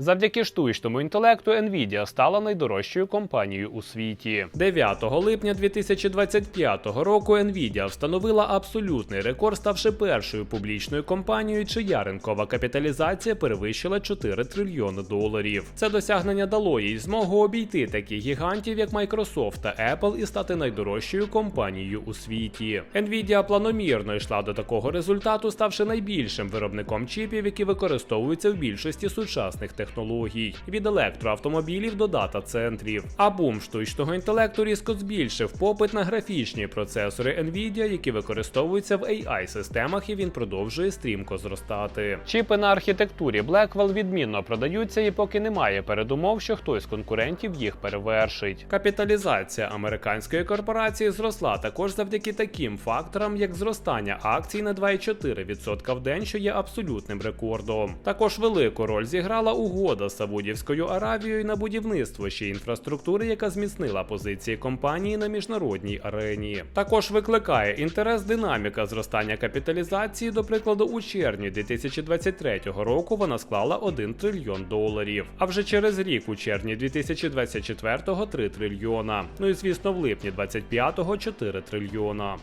Завдяки штучному інтелекту Nvidia стала найдорожчою компанією у світі. 9 липня 2025 року Nvidia встановила абсолютний рекорд, ставши першою публічною компанією, чия ринкова капіталізація перевищила 4 трильйони доларів. Це досягнення дало їй змогу обійти таких гігантів, як Microsoft та Apple, і стати найдорожчою компанією у світі. Nvidia планомірно йшла до такого результату, ставши найбільшим виробником чіпів, які використовуються в більшості сучасних технологій від електроавтомобілів до дата-центрів. А бум штучного інтелекту різко збільшив попит на графічні процесори Nvidia, які використовуються в AI-системах, і він продовжує стрімко зростати. Чіпи на архітектурі Blackwell відмінно продаються, і поки немає передумов, що хтось з конкурентів їх перевершить. Капіталізація американської корпорації зросла також завдяки таким факторам, як зростання акцій на 2,4% в день, що є абсолютним рекордом. Також велику роль зіграла угода з Саудівською Аравією на будівництво ще інфраструктури, яка зміцнила позиції компанії на міжнародній арені. Також викликає інтерес динаміка зростання капіталізації. До прикладу, у червні 2023 року вона склала 1 трильйон доларів. А вже через рік, у червні 2024 3 трильйона. Ну і звісно, в липні 25-го 4 трильйона.